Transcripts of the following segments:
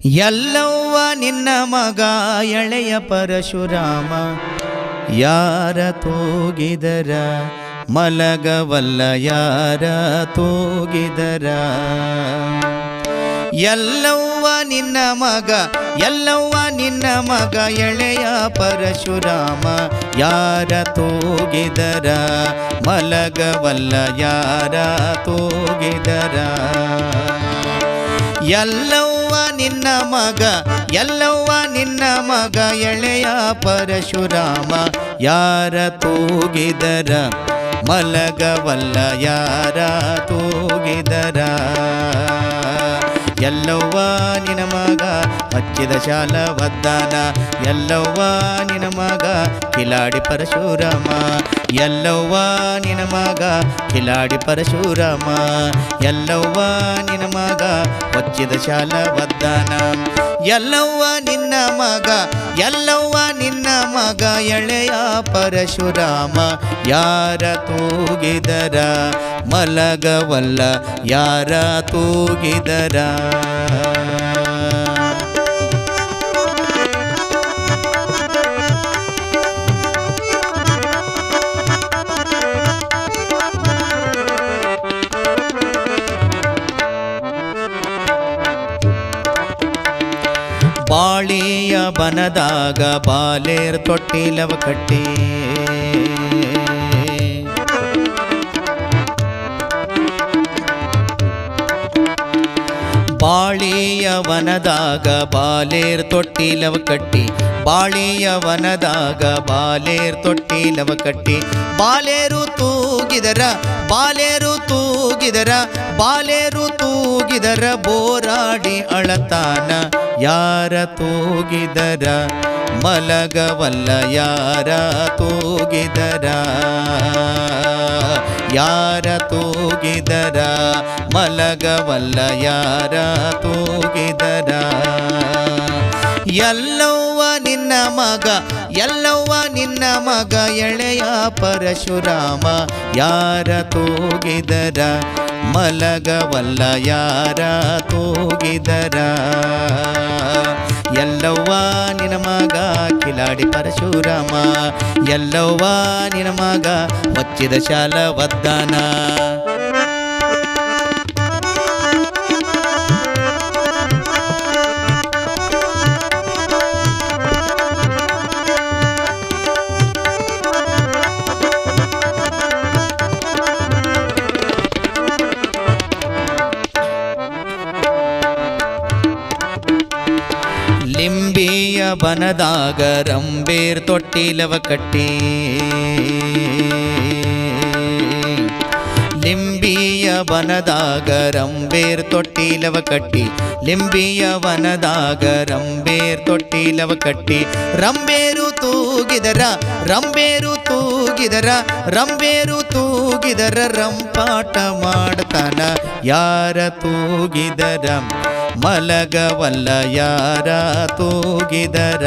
ಎಲ್ಲವ್ವ ನಿನ್ನ ಮಗ, ಎಳೆಯ ಪರಶುರಾಮ. ಯಾರ ತೋಗಿದರ? ಮಲಗವಲ್ಲ ಯಾರ ತೂಗಿದರ? ಎಲ್ಲವ್ವ ನಿನ್ನ ಮಗ, ಎಲ್ಲವ್ವ ನಿನ್ನ ಮಗ, ಎಳೆಯ ಪರಶುರಾಮ. ಯಾರ ತೋಗಿದರ? ಮಲಗವಲ್ಲ ಯಾರ ತೋಗಿದರ? ಎಲ್ಲವ್ವ ನಿನ್ನ ಮಗ ಎಲ್ಲವ್ವ ನಿನ್ನ ಮಗ ಎಳೆಯ ಪರಶುರಾಮ ಯಾರ ತೂಗಿದರ? ಮಲಗವಲ್ಲ ಯಾರ ತೂಗಿದರ? ಎಲ್ಲವ್ವ ನಿನ ಮಗ ಹಚ್ಚಿದ ಶಾಲ ವದ್ದಾನ. ಎಲ್ಲವ್ವ ನಿನ ಮಗ ಕಿಲಾಡಿ ಪರಶುರಾಮ. ಎಲ್ಲವ್ವ ನಿನ ಮಗ ಕಿಲಾಡಿ ಪರಶುರಾಮ. ಎಲ್ಲವ್ವ ನಿನ ಮಗ ಹಚ್ಚಿದ ಶಾಲ ವದ್ದಾನ. ಎಲ್ಲವ್ವ ನಿನ್ನ ಮಗ, ಎಲ್ಲವ್ವ ನಿನ್ನ ಮಗ ಎಳೆಯ ಪರಶುರಾಮ. ಯಾರ ತೂಗಿದರ ಮಲಗವಲ್ಲ, ಯಾರ ತೂಗಿದರ? ಬಾಳಿಯ ಬನದಾಗ ಬಾಲೇರ್ ತೊಟ್ಟಿಲವ ಕಟ್ಟಿ ಬಾಳಿಯ ವನದಾಗ ಬಾಲೇರ್ ತೊಟ್ಟಿಲವ ಕಟ್ಟಿ ಬಾಳಿಯ ವನದಾಗ ಬಾಲೇರ್ ತೊಟ್ಟಿಲವ ಕಟ್ಟಿ. ಬಾಲೇರು ತೂಗಿದರ ಬಾಲೇರು ತೂಗಿದರ ಬಾಲೇರು ತೂಗಿದರ ಬೋರಾಡಿ ಅಳತಾನ. ಯಾರ ತೂಗಿದರ, ಮಲಗವಲ್ಲ ಯಾರ ತೂಗಿದರ. ಯಾರ ತೂಗಿದರ ಮಲಗವಲ್ಲ ಯಾರ ತೂಗಿದರ. ಎಲ್ಲವ ನಿನ್ನ ಮಗ ಎಲ್ಲವ್ವ ನಿನ್ನ ಮಗ ಎಳೆಯ ಪರಶುರಾಮ, ಯಾರ ತೂಗಿದರ? ಮಲಗವಲ್ಲ ಯಾರ ತೂಗಿದರ? ಎಲ್ಲವ್ವ ನಿನ ಮಗ ಕಿಲಾಡಿ ಪರಶುರಾಮ, ಎಲ್ಲವ್ವ ನಿನ ಮಗ ಮಚ್ಚಿದ ಶಾಲ ವದ್ದಾನ ಬನದಾಗ ರಂಬೇರ್ ತೊಟ್ಟಿಲವ ಕಟ್ಟಿ. ಲಿಂಬಿಯ ಬನದಾಗ ರಂಬೇರ್ ತೊಟ್ಟಿಲವ ಕಟ್ಟಿ. ಲಿಂಬಿಯ ಬನದಾಗ ರಂಬೇರ್ ತೊಟ್ಟಿಲವ ಕಟ್ಟಿ. ರಂಬೇರು ತೂಗಿದರ ರಂಬೇರು ತೂಗಿದರ ರಂಬೇರು ತೂಗಿದರ ರಂಪಾಟ ಮಾಡ್ತಾನ. ಯಾರ ತೂಗಿದರ? ಮಲಗವಲ್ಲ ಯಾರ ತೂಗಿದರ?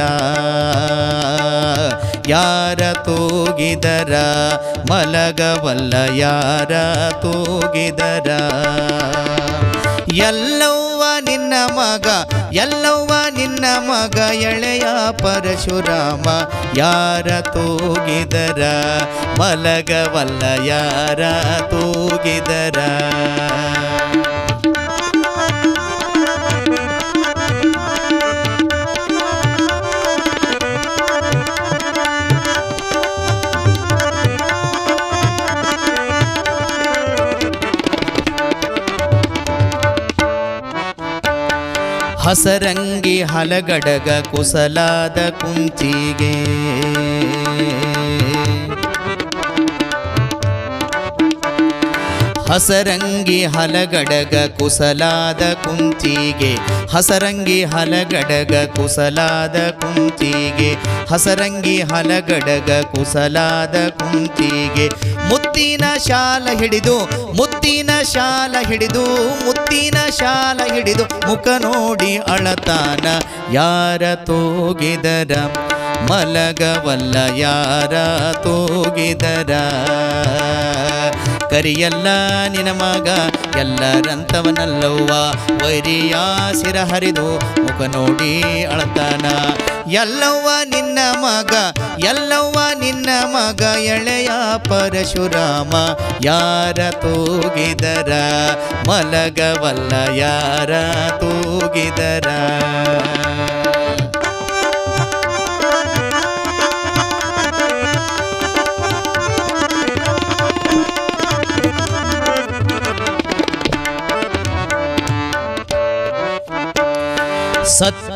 ಯಾರ ತೂಗಿದರ? ಮಲಗವಲ್ಲ ಯಾರ ತೂಗಿದರ? ಎಲ್ಲವ್ವ ನಿನ್ನ ಮಗ, ಎಲ್ಲವ್ವ ನಿನ್ನ ಮಗ, ಎಳೆಯ ಪರಶುರಾಮ, ಯಾರ ತೂಗಿದರ? ಮಲಗವಲ್ಲ ಯಾರ ತೂಗಿದರ? ಹಸರಂಗಿ ಹಲಗಡಗ ಕುಸಲಾದ ಕುಂಚಿಗೆ. ಹಸರಂಗಿ ಹಲಗಡಗ ಕುಸಲಾದ ಕುಂತಿಗೆ ಹಸರಂಗಿ ಹಲಗಡಗ ಕುಸಲಾದ ಕುಂತಿಗೆ ಹಸರಂಗಿ ಹಲಗಡಗ ಕುಸಲಾದ ಕುಂತಿಗೆ ಮುತ್ತಿನ ಶಾಲ ಹಿಡಿದು, ಮುತ್ತಿನ ಶಾಲ ಹಿಡಿದು, ಮುತ್ತಿನ ಶಾಲ ಹಿಡಿದು ಮುಖ ನೋಡಿ ಅಳತಾನ. ಯಾರ ತೂಗಿದರ ಮಲಗವಲ್ಲ ಯಾರ ತೂಗಿದರ? ಕರಿಯಲ್ಲ ನಿನ ಮಗ ಎಲ್ಲರಂತವನಲ್ಲವ್ವ ವೈರಿಯ ಸಿರ ಹರಿದು ಮುಖ ನೋಡಿ ಅಳತಾನ? ಎಲ್ಲವ್ವ ನಿನ್ನ ಮಗ, ಎಲ್ಲವ್ವ ನಿನ್ನ ಮಗ, ಎಳೆಯ ಪರಶುರಾಮ ಯಾರ ತೂಗಿದರ? ಮಲಗವಲ್ಲ ಯಾರ ತೂಗಿದರ?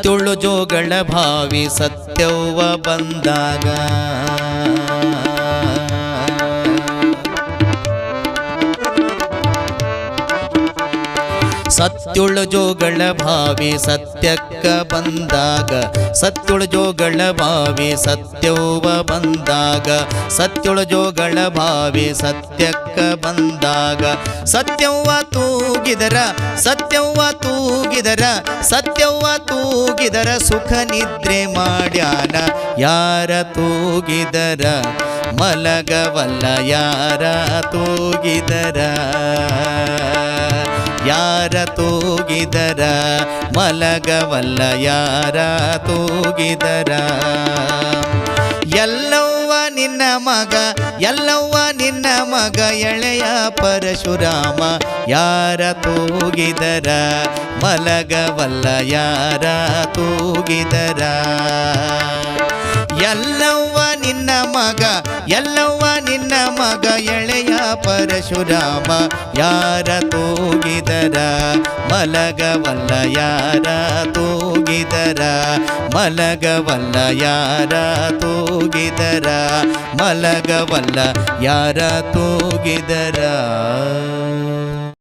ಸತ್ಯುಳು ಜೋಗಳ ಭಾವಿ ಸತ್ಯವ್ವ ಬಂದಾಗ ಸತ್ಯುಳು ಜೋಗಳ ಭಾವಿ ಸತ್ಯಕ್ಕ ಬಂದಾಗ ಸತ್ಯುಳು ಜೋಗಳ ಭಾವಿ ಸತ್ಯವ ಬಂದಾಗ ಸತ್ಯುಳು ಜೋಗಳ ಭಾವಿ ಸತ್ಯಕ್ಕ ಬಂದಾಗ, ಸತ್ಯವ್ವ ತೂಗಿದರ ಸತ್ಯವ್ವ ತೂಗಿದರ ಸತ್ಯವ್ವ ತೂಗಿದರ ಸುಖ ನಿದ್ರೆ ಮಾಡ್ಯಾನ, ಯಾರ ತೂಗಿದರ? ಮಲಗವಲ್ಲ ಯಾರ ತೂಗಿದರ? ಯಾರ ತೂಗಿದರ? ಮಲಗವಲ್ಲ ಯಾರ ತೂಗಿದರ? ಎಲ್ಲವ್ವ ನಿನ್ನ ಮಗ, ಎಲ್ಲವ್ವ ನಿನ್ನ ಮಗ, ಎಳೆಯ ಪರಶುರಾಮ ಯಾರ ತೂಗಿದರ? ಮಲಗವಲ್ಲ ಯಾರ ತೂಗಿದರ? ಎಲ್ಲವ್ವ ನಿನ್ನ ಮಗ, ಎಲ್ಲವ್ವ ನಿನ್ನ ಮಗ, ಎಳೆಯ ಪರಶುರಾಮ, ಯಾರ ತೂಗಿದರ? ಮಲಗವಲ್ಲ ಯಾರ ತೂಗಿದರ? ಮಲಗವಲ್ಲ ಯಾರ ತೂಗಿದರ? ಮಲಗವಲ್ಲ ಯಾರ ತೂಗಿದರ?